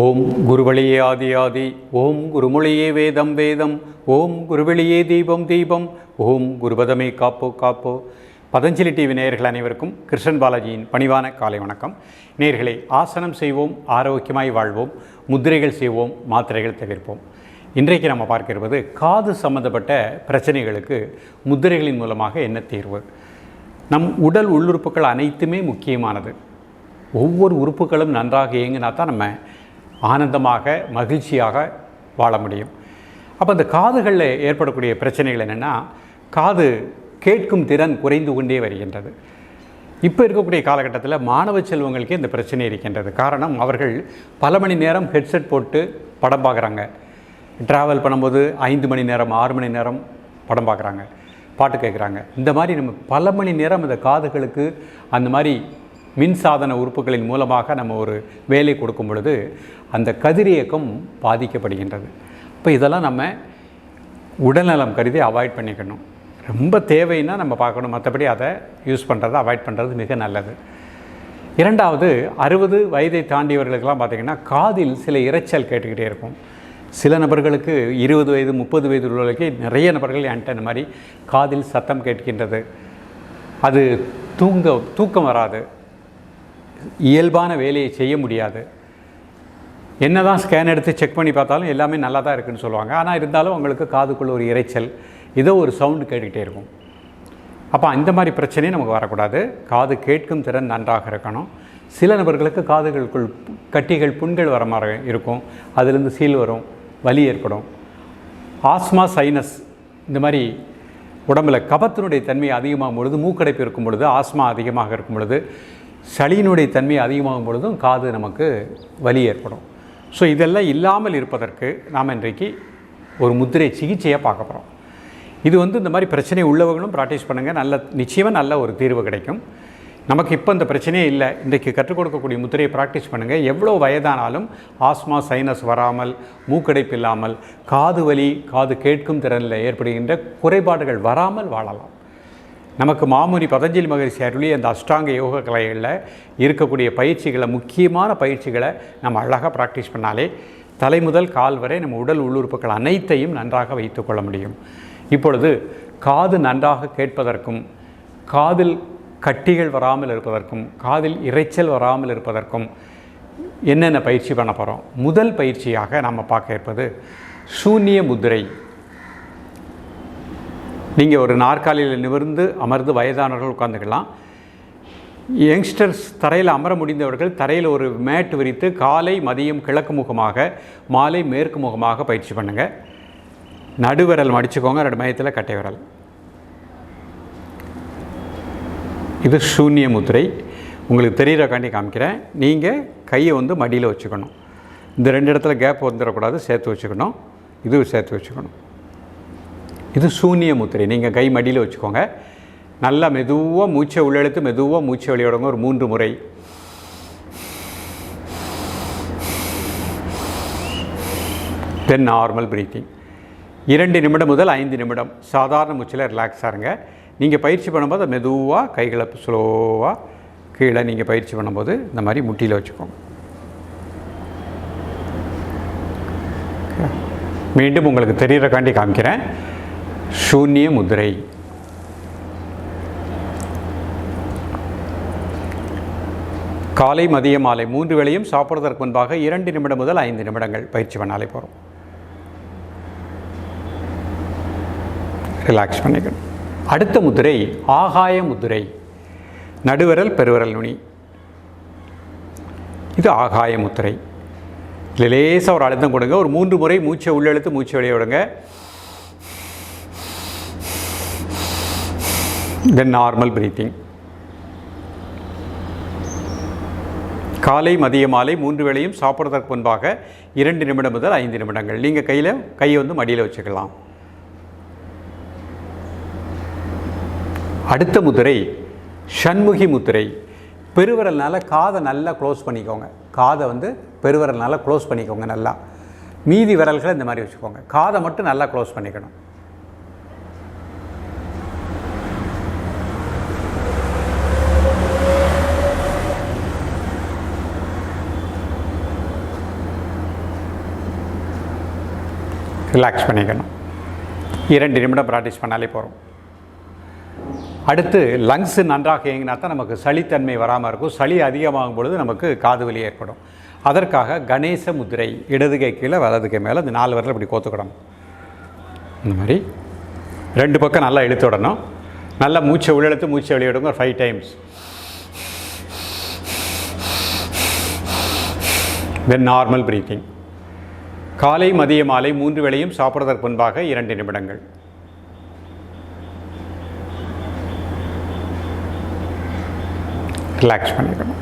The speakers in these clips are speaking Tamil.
ஓம் குருவழியே ஆதி ஆதி ஓம் குருமொழியே வேதம் வேதம் ஓம் குருவெளியே தீபம் தீபம் ஓம் குருபதமே காப்போ காப்போ. பதஞ்சலி டிவி நேயர்கள் அனைவருக்கும் கிருஷ்ணன் பாலாஜியின் பணிவான காலை வணக்கம். நேயர்களை ஆசனம் செய்வோம் ஆரோக்கியமாய் வாழ்வோம் முத்திரைகள் செய்வோம் மாத்திரைகள் தவிர்ப்போம். இன்றைக்கு நம்ம பார்க்க இருப்பது காது சம்பந்தப்பட்ட பிரச்சனைகளுக்கு முத்திரைகளின் மூலமாக என்ன தீர்வு? நம் உடல் உள்ளுறுப்புகள் அனைத்துமே முக்கியமானது. ஒவ்வொரு உறுப்புகளும் நன்றாக இயங்கினா தான் நம்ம ஆனந்தமாக மகிழ்ச்சியாக வாழ முடியும். அப்போ இந்த காதுகளில் ஏற்படக்கூடிய பிரச்சனைகள் என்னென்னா காது கேட்கும் திறன் குறைந்து கொண்டே வருகின்றது. இப்போ இருக்கக்கூடிய காலகட்டத்தில் மாணவ செல்வங்களுக்கே இந்த பிரச்சனை இருக்கின்றது. காரணம் அவர்கள் பல மணி நேரம் ஹெட்செட் போட்டு படம் பார்க்குறாங்க ட்ராவல் பண்ணும்போது ஐந்து மணி நேரம் ஆறு மணி நேரம் படம் பார்க்குறாங்க பாட்டு கேட்குறாங்க இந்த மாதிரி நம்ம பல மணி நேரம் இந்த காதுகளுக்கு அந்த மாதிரி மின்சாதன உறுப்புகளின் மூலமாக நம்ம ஒரு வேலை கொடுக்கும் பொழுது அந்த கதிரியக்கம் பாதிக்கப்படுகின்றது. இப்போ இதெல்லாம் நம்ம உடல்நலம் கருதி அவாய்ட் பண்ணிக்கணும். ரொம்ப தேவைன்னா நம்ம பார்க்கணும். மற்றபடி அதை யூஸ் பண்ணுறதை அவாய்ட் பண்ணுறது மிக நல்லது. இரண்டாவது அறுபது வயதை தாண்டியவர்களுக்கெல்லாம் பார்த்திங்கன்னா காதில் சில இரைச்சல் கேட்டுக்கிட்டே இருக்கும். சில நபர்களுக்கு இருபது வயது முப்பது வயது உள்ளவர்களுக்கு நிறைய நபர்கள் என்கிட்ட இந்த மாதிரி காதில் சத்தம் கேட்கின்றது. அது தூங்க தூக்கம் வராது. இயல்பான வேலையை செய்ய முடியாது. என்ன தான் ஸ்கேன் எடுத்து செக் பண்ணி பார்த்தாலும் எல்லாமே நல்லா தான் இருக்குன்னு சொல்லுவாங்க. ஆனால் இருந்தாலும் அவங்களுக்கு காதுக்குள்ள ஒரு இரைச்சல் ஏதோ ஒரு சவுண்டு கேட்டுக்கிட்டே இருக்கும். அப்போ அந்த மாதிரி பிரச்சனையும் நமக்கு வரக்கூடாது. காது கேட்கும் திறன் நன்றாக இருக்கணும். சில நபர்களுக்கு காதுகளுக்குள் கட்டிகள் புண்கள் வர மாதிரி இருக்கும். அதுலேருந்து சீல் வரும் வலி ஏற்படும். ஆஸ்மா சைனஸ் இந்த மாதிரி உடம்புல கபத்தினுடைய தன்மை அதிகமாகும் பொழுது மூக்கடைப்பு இருக்கும் பொழுது ஆஸ்மா அதிகமாக இருக்கும் பொழுது சளியினுடைய தன்மை அதிகமாகும் பொழுதும் காது நமக்கு வலி ஏற்படும். ஸோ இதெல்லாம் இல்லாமல் இருப்பதற்கு நாம் இன்றைக்கு ஒரு முத்திரை சிகிச்சையாக பார்க்க போகிறோம் இது வந்து இந்த மாதிரி பிரச்சனை உள்ளவங்களும் ப்ராக்டிஸ் பண்ணுங்கள் நல்ல நிச்சயமாக நல்ல ஒரு தீர்வு கிடைக்கும். நமக்கு இப்போ இந்த பிரச்சனையே இல்லை. இன்றைக்கு கற்றுக் கொடுக்கக்கூடிய முத்திரையை ப்ராக்டிஸ் பண்ணுங்கள் எவ்வளோ வயதானாலும் ஆஸ்மா சைனஸ் வராமல் மூக்கடைப்பு இல்லாமல் காது வலி காது கேட்கும் திறனில் ஏற்படுகின்ற குறைபாடுகள் வராமல் வாழலாம். நமக்கு மாமுனி பதஞ்சலி மகரிஷி அருளி அந்த அஷ்டாங்க யோக கலைகளில் இருக்கக்கூடிய பயிற்சிகளை முக்கியமான பயிற்சிகளை நம்ம அழகாக ப்ராக்டிஸ் பண்ணாலே தலை முதல் கால் வரை நம்ம உடல் உள்ளுறுப்புகள் அனைத்தையும் நன்றாக வைத்துக்கொள்ள முடியும். இப்பொழுது காது நன்றாக கேட்பதற்கும் காதில் கட்டிகள் வராமல் இருப்பதற்கும் காதில் இரைச்சல் வராமல் இருப்பதற்கும் என்னென்ன பயிற்சி பண்ண போகிறோம் முதல் பயிற்சியாக நம்ம பார்க்க இருப்பது சூன்ய முதிரை. நீங்கள் ஒரு நாற்காலியில் நிமிர்ந்து அமர்ந்து வயதானவர்கள் உட்காந்துக்கலாம் யங்ஸ்டர்ஸ் தரையில் அமர முடிந்தவர்கள் தரையில் ஒரு மேட் விரித்து காலை மதியம் கிழக்கு முகமாக மாலை மேற்கு முகமாக பயிற்சி பண்ணுங்கள் நடுவிரல் மடிச்சுக்கோங்க ரெண்டு மையத்தில் கட்டை விரல். இது சூன்ய முத்திரை. உங்களுக்கு தெரிகிறக்காண்டி காமிக்கிறேன். நீங்கள் கையை வந்து மடியில் வச்சுக்கணும். இந்த ரெண்டு இடத்துல கேப் வந்துடக்கூடாது சேர்த்து வச்சுக்கணும். இது சேர்த்து வச்சுக்கணும். இது சூன்ய முத்திரை. நீங்கள் கை மடியில் வச்சுக்கோங்க. நல்லா மெதுவாக மூச்சை உள்ளெழுத்து மெதுவாக மூச்சை வெளியிடுங்க ஒரு மூன்று முறை. தென் நார்மல் பிரீத்திங் இரண்டு நிமிடம் முதல் ஐந்து நிமிடம். சாதாரண மூச்சில் ரிலாக்ஸாக இருங்க. நீங்கள் பயிற்சி பண்ணும்போது மெதுவாக கைகளை ஸ்லோவாக கீழே நீங்கள் பயிற்சி பண்ணும்போது இந்த மாதிரி முட்டியில் வச்சுக்கோங்க. மீண்டும் உங்களுக்கு தெரிகிறக்காண்டி காமிக்கிறேன். சூன்ய முதிரை காலை மதிய மாலை மூன்று வேளையும் சாப்பிட்றதற்கு முன்பாக இரண்டு நிமிடம் முதல் ஐந்து நிமிடங்கள் பயிற்சி பண்ணாலே போகிறோம் ரிலாக்ஸ் பண்ணிக்கணும் அடுத்த முதிரை ஆகாய முதிரை நடுவிரல் பெருவிரல் நுனி இது ஆகாய முத்திரை லேசாக ஒரு அழுத்தம் கொடுங்க ஒரு மூன்று முறை மூச்சை உள்ளெழுத்து மூச்சை வெளியே விடுங்க தென் நார்மல் பிரீத்திங் காலை மதிய மாலை மூன்று வேளையும் சாப்பிட்றதற்கு முன்பாக இரண்டு நிமிடம் முதல் ஐந்து நிமிடங்கள். நீங்கள் கையில் கையை வந்து மடியில் வச்சுக்கலாம். அடுத்த முதிரை ஷண்முகி முத்திரை பெருவரல்னால் காதை நல்லா க்ளோஸ் பண்ணிக்கோங்க. காதை வந்து பெருவரல்னால் க்ளோஸ் பண்ணிக்கோங்க நல்லா. மீதி விரல்களை இந்த மாதிரி வச்சுக்கோங்க. காதை மட்டும் நல்லா க்ளோஸ் பண்ணிக்கணும். ரிலாக்ஸ் பண்ணிக்கணும். இரண்டு நிமிடம் ப்ராக்டிஸ் பண்ணாலே போகிறோம் அடுத்து லங்ஸ் நன்றாக இயங்கினா தான் நமக்கு சளித்தன்மை வராமல் இருக்கும். சளி அதிகமாகும் பொழுது நமக்கு காது வலி ஏற்படும். அதற்காக கணேச முதிரை இடது கை கீழே வலது கை மேலே இந்த நாலு வரல இப்படி கோத்துக்கிடணும். இந்த மாதிரி. ரெண்டு பக்கம் நல்லா இழுத்து விடணும். நல்லா மூச்சை உள்ளெழுத்து மூச்சை வெளியிடுங்க ஒரு five times then normal breathing காலை மதிய மாலை மூன்று வேளையும் சாப்பிட்றதற்கு முன்பாக இரண்டு நிமிடங்கள். ரிலாக்ஸ் பண்ணிக்கணும்.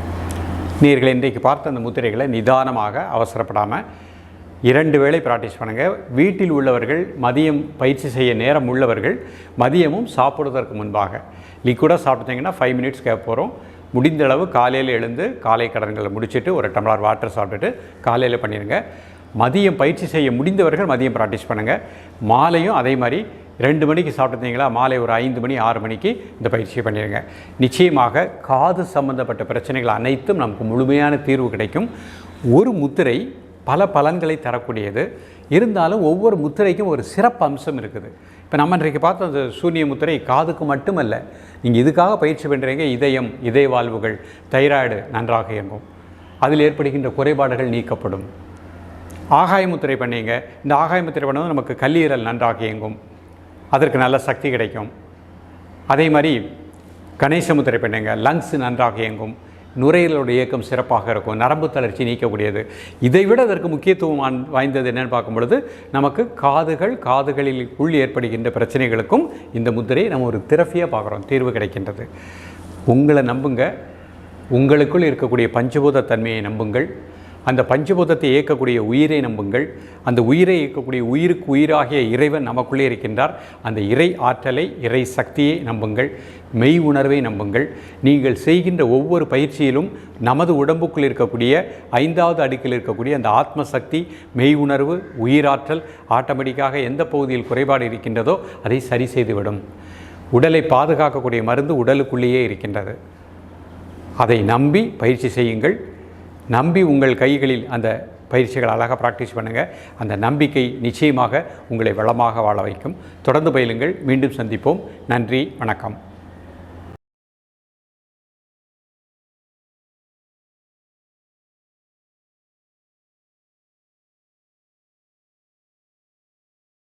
நீர்கள் இன்றைக்கு பார்த்த அந்த முத்திரைகளை நிதானமாக அவசரப்படாமல் இரண்டு வேளை ப்ராக்டிஸ் பண்ணுங்கள் வீட்டில் உள்ளவர்கள் மதியம் பயிற்சி செய்ய நேரம் உள்ளவர்கள் மதியமும் சாப்பிடுவதற்கு முன்பாக. லிக்விடாக சாப்பிட்டீங்கன்னா ஃபைவ் மினிட்ஸ் கேப் போகிறோம் முடிந்த அளவு காலையில் எழுந்து காலை கடன்களை முடிச்சுட்டு ஒரு டம்ளர் வாட்டர் சாப்பிட்டுட்டு காலையில் பண்ணிடுங்க மதியம் பயிற்சி செய்ய முடிந்தவர்கள் மதியம் ப்ராக்டிஸ் பண்ணுங்கள் மாலையும் அதே மாதிரி ரெண்டு மணிக்கு சாப்பிட்டுருந்தீங்களா? மாலை ஒரு ஐந்து மணி ஆறு மணிக்கு இந்த பயிற்சியை பண்ணிடுங்க நிச்சயமாக காது சம்பந்தப்பட்ட பிரச்சனைகள் அனைத்தும் நமக்கு முழுமையான தீர்வு கிடைக்கும். ஒரு முத்திரை பல பலன்களை தரக்கூடியது. இருந்தாலும் ஒவ்வொரு முத்திரைக்கும் ஒரு சிறப்பு அம்சம் இருக்குது. இப்போ நம்ம இன்றைக்கு பார்த்த அந்த சூன்ய முத்திரை காதுக்கு மட்டுமல்ல. நீங்கள் இதுக்காக பயிற்சி பண்ணுறீங்க இதயம் இதய வாழ்வுகள் தைராய்டு நன்றாக இயங்கும். அதில் ஏற்படுகின்ற குறைபாடுகள் நீக்கப்படும். ஆகாய முத்திரை பண்ணீங்க. இந்த ஆகாயமுத்திரை முத்திரை நமக்கு கல்லீரல் நன்றாக இயங்கும். அதற்கு நல்ல சக்தி கிடைக்கும். அதே மாதிரி கணேச முத்திரை பண்ணுங்க. லங்ஸ் நன்றாக இயங்கும். நுரையீரலோட இயக்கம் சிறப்பாக இருக்கும். நரம்பு தளர்ச்சி நீக்கக்கூடியது. இதை விட அதற்கு முக்கியத்துவம் வாய்ந்தது என்னென்னு பார்க்கும் பொழுது நமக்கு காதுகள் காதுகளில் உள் ஏற்படுகின்ற பிரச்சனைகளுக்கும் இந்த முத்திரையை நம்ம ஒரு திறப்பியாக பார்க்குறோம். தீர்வு கிடைக்கின்றது. உங்களை நம்புங்க. உங்களுக்குள் இருக்கக்கூடிய பஞ்சபூத தன்மையை நம்புங்கள். அந்த பஞ்சபூதத்தை இயக்கக்கூடிய உயிரை நம்புங்கள். அந்த உயிரை இயக்கக்கூடிய உயிருக்கு உயிராகிய இறைவன் நமக்குள்ளே இருக்கின்றார். அந்த இறை ஆற்றலை இறை சக்தியை நம்புங்கள். மெய் உணர்வை நம்புங்கள். நீங்கள் செய்கின்ற ஒவ்வொரு பயிற்சியிலும் நமது உடம்புக்குள் இருக்கக்கூடிய ஐந்தாவது அடுக்கில் இருக்கக்கூடிய அந்த ஆத்ம சக்தி மெய் உணர்வு உயிராற்றல் ஆட்டோமேட்டிக்காக எந்த பகுதியில் குறைபாடு இருக்கின்றதோ அதை சரி செய்துவிடும். உடலை பாதுகாக்கக்கூடிய மருந்து உடலுக்குள்ளேயே இருக்கின்றது. அதை நம்பி பயிற்சி செய்யுங்கள். நம்பி உங்கள் கைகளில் அந்த பயிற்சிகள் அழகாக ப்ராக்டிஸ் பண்ணுங்கள் அந்த நம்பிக்கை நிச்சயமாக உங்களை வளமாக வாழ வைக்கும். தொடர்ந்து பயிலுங்கள். மீண்டும் சந்திப்போம். நன்றி. வணக்கம்.